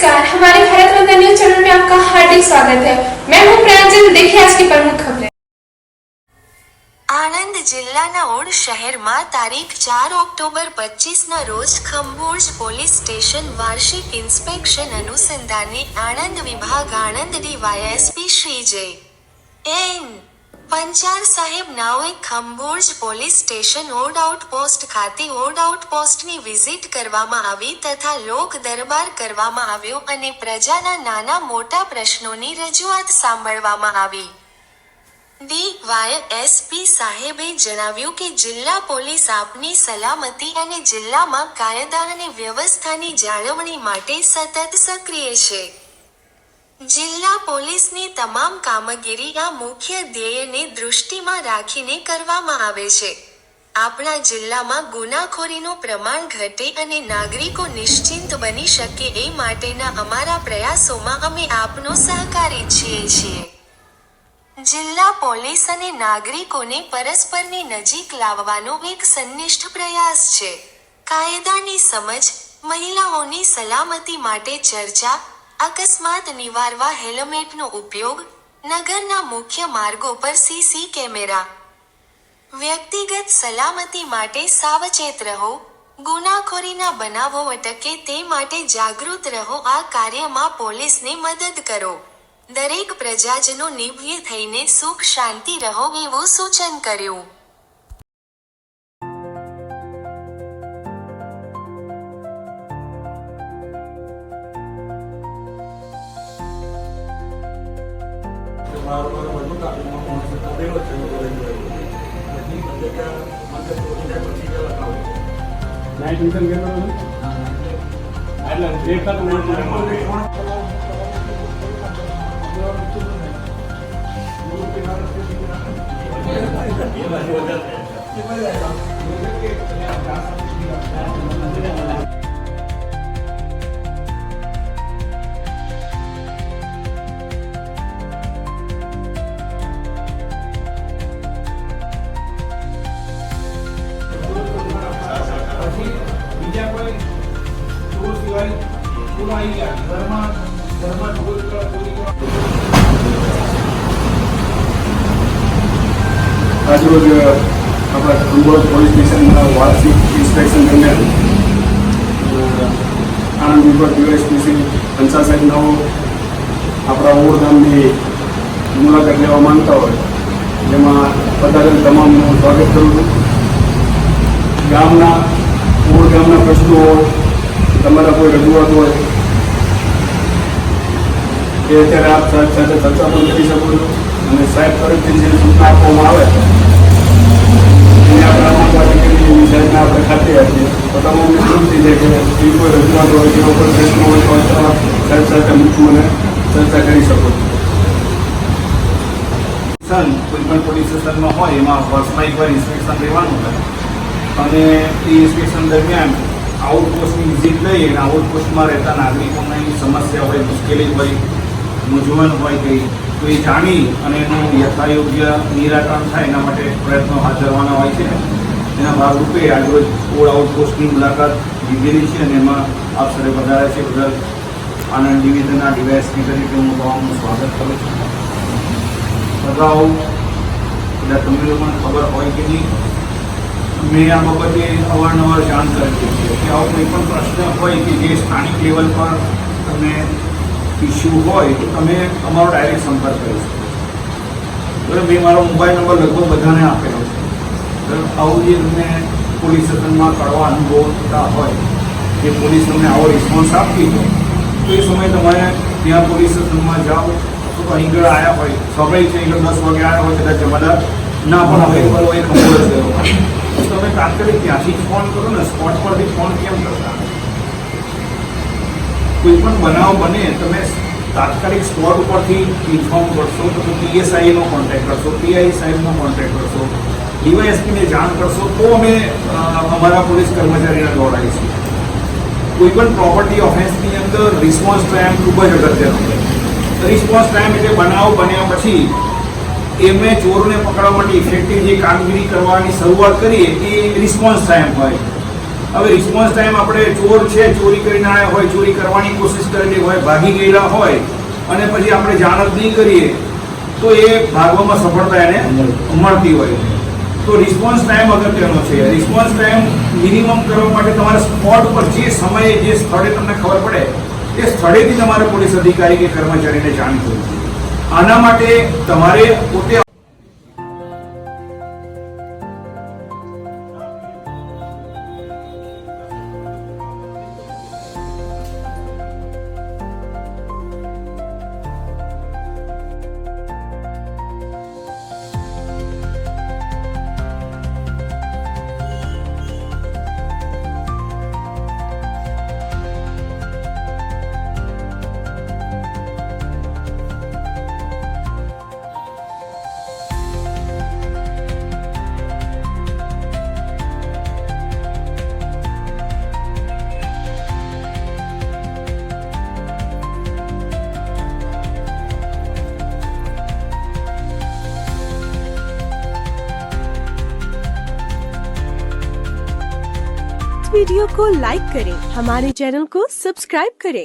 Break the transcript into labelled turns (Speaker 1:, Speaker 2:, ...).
Speaker 1: नमस्कार हमारे Bharat Ratna news channel में आपका हार्दिक स्वागत है मैं हूं प्रांजल देखिए आज की प्रमुख खबरें
Speaker 2: આણંદ જિલ્લાના ઓડ શહેરમાં તારીખ ચાર ઓક્ટોબર પચીસના રોજ ખંભોજ પોલીસ સ્ટેશન વાર્ષિક ઇન્સ્પેક્શન અનુસંધાને આણંદ વિભાગ આણંદ ડીવાયએસપી શ્રી જય એન પંચાર સાહેબ નાઓએ Khambhoj police station Od outpost ખાતે ઓડ આઉટપોસ્ટની વિઝિટ કરવામાં આવી તથા લોક દરબાર કરવામાં આવ્યો અને પ્રજાના નાના મોટા પ્રશ્નોની રજૂઆત સાંભળવામાં આવી. ડી વાય એસપી સાહેબે જણાવ્યું કે જિલ્લા પોલીસ આપની સલામતી અને જિલ્લામાં કાયદા અને વ્યવસ્થાની જાળવણી માટે સતત સક્રિય છે. જિલ્લા પોલીસની તમામ કામગીરી આ મુખ્ય ધ્યેયને દૃષ્ટિમાં રાખીને કરવામાં આવે છે. આપણા જિલ્લામાં ગુનાખોરીનું પ્રમાણ ઘટે અને નાગરિકો નિશ્ચિંત બની શકે એ માટેના અમારા પ્રયાસોમાં અમે આપનો સહકારી છીએ છીએ. જિલ્લા પોલીસ અને નાગરિકોને પરસ્પરની નજીક લાવવાનો એક સંનિષ્ઠ પ્રયાસ છે. કાયદાની સમજ, મહિલાઓની સલામતી માટે ચર્ચા અકસ્માત નિવારવા હેલ્મેટનો ઉપયોગ નગરના મુખ્ય માર્ગો પર સીસી કેમેરા. વ્યક્તિગત સલામતી માટે સાવચેત રહો, ગુનાખોરીના બનાવો અટકે તે માટે જાગૃત રહો, આ કાર્યમાં પોલીસને મદદ કરો. દરેક પ્રજાજનો નિભ્ય થઈને સુખ, શાંતિ રહો એવું સૂચન કર્યું.
Speaker 3: ಒಂದು ಕಥೆಗಳು ಈ ಮಧ್ಯಕ್ಕೆ ಮತ್ತೆ ಕೊಟ್ಟಿಲ್ಲ ನಾವು ನೈಟ್ ಇಂಟರ್ಗೆ ಅಲ್ಲ ಬೇಕಾದ ಮಾಡಿ
Speaker 4: આજરોજ આપણા ખંભોજ પોલીસ સ્ટેશનના વાર્ષિક ઇન્સ્પેક્શન દરમિયાન આણંદ વિભાગ ડીવાયએસપી પંચાયત સાહેબનો આપણા ઓવરધામની મુલાકાત લેવા માંગતા હોય, જેમાં પધારેલ તમામનું સ્વાગત કરું છું. ગામના ઓળ ગામના પ્રશ્નો તમારા કોઈ રજૂઆત હોય, એ અત્યારે આપ સાહેબ સાથે ચર્ચા પણ કરી શકો છો. અને સાહેબ તરફથી જે સૂચના આપવામાં આવે, એને આપણે આમાં આપણે ખાતી આપીએ. તો કે એ કોઈ રજૂઆત હોય કે એવો કોઈ હોય, તો અથવા સાથે મને ચર્ચા કરી શકો છો.
Speaker 3: કોઈ પણ પોલીસ હોય, એમાં વર્ષમાં એકવાર ઇન્સ્પેક્શન લેવાનું હોય. અને એ ઇન્સ્પેક્શન દરમિયાન આઉટપોસ્ટની વિઝિટ લઈ અને આઉટપોસ્ટમાં રહેતા નાગરિકોની સમસ્યા હોય, મુશ્કેલી હોય, મૂંઝવણ હોય કંઈ તો એ જાણી અને એનું યથાયોગ્ય નિરાકરણ થાય એના માટે પ્રયત્નો હાથ ધરવાના હોય છે. એના ભાગરૂપે આજરોજ ઓળ આઉટપોસ્ટની મુલાકાત લીધેલી છે અને એમાં આપ સરે વધારે છે. બદલ આનંદ ડિવિઝનના ડીવાયએસપી તરીકે હું તમામનું સ્વાગત કરું છું. અગાઉ બધા તમને લોકોને ખબર હોય કે નહીં મેં આ બાબતે અવારનવાર જાણ કરેલી છે કે આવો કોઈ પણ પ્રશ્ન હોય કે જે સ્થાનિક લેવલ પર તમે ઇસ્યુ હોય, તો તમે અમારો ડાયરેક્ટ સંપર્ક કરી શકો. બરાબર? મેં મારો મોબાઈલ નંબર લગભગ બધાને આપેલો છે. બરાબર? આવું જે તમને પોલીસ સદનમાં કડવા અનુભવ થતા હોય કે પોલીસ તમને આવો રિસ્પોન્સ આપતી હોય, તો એ સમયે તમારે ત્યાં પોલીસ સદનમાં જાઓ. તો અહીં આગળ આવ્યા હોય સ્વાભાવિક છે, અહીં દસ વાગે આવ્યા હોય, કદાચ જમાદાર ના પણ અવેલેબલ હોય ખબર જ ગયો તમે તાત્કાલિક ત્યાંથી જ ફોન કરો ને સ્પોટ પરથી ફોન કેમ કરતા કોઈ પણ બનાવ બને તમે તાત્કાલિક સ્પોટ ઉપરથી ઇન્ફોર્મ કરશો તો પીએસઆઈનો કોન્ટેક્ટ કરશો પીઆઈ સાહેબનો કોન્ટેક્ટ કરશો ડીવાયએસપીને જાણ કરશો તો અમે અ, અમારા પોલીસ કર્મચારીને દોડાવીશું કોઈ પણ પ્રોપર્ટી ઓફેન્સની અંદર રિસ્પોન્સ ટાઈમ ખૂબ જ અગત્યનો છે. રિસ્પોન્સ ટાઈમ એટલે બનાવ બન્યા પછી એમને ચોરોને પકડવા માટે ઇફેક્ટિવ જે કામગીરી કરવાની શરૂઆત કરીએ એ રિસ્પોન્સ ટાઈમ હોય. હવે રિસ્પોન્સ ટાઈમ આપણે ચોર છે, ચોરી કરીને આવ્યા હોય, ચોરી કરવાની કોશિશ કરેલી હોય, ભાગી ગયેલા હોય અને પછી આપણે જાણ જ નહીં કરીએ, તો એ ભાગવામાં સફળતા એને મળતી હોય. તો રિસ્પોન્સ ટાઈમ અગત્યનો છે. રિસ્પોન્સ ટાઈમ મિનિમમ કરવા માટે તમારે સ્પોટ પર જે સમયે, જે સ્થળે તમને ખબર પડે તે સ્થળેથી તમારે પોલીસ અધિકારી કે કર્મચારીને જાણ કરવી આના માટે તમારે પોતે
Speaker 5: इस वीडियो को लाइक करें हमारे चैनल को सब्सक्राइब करें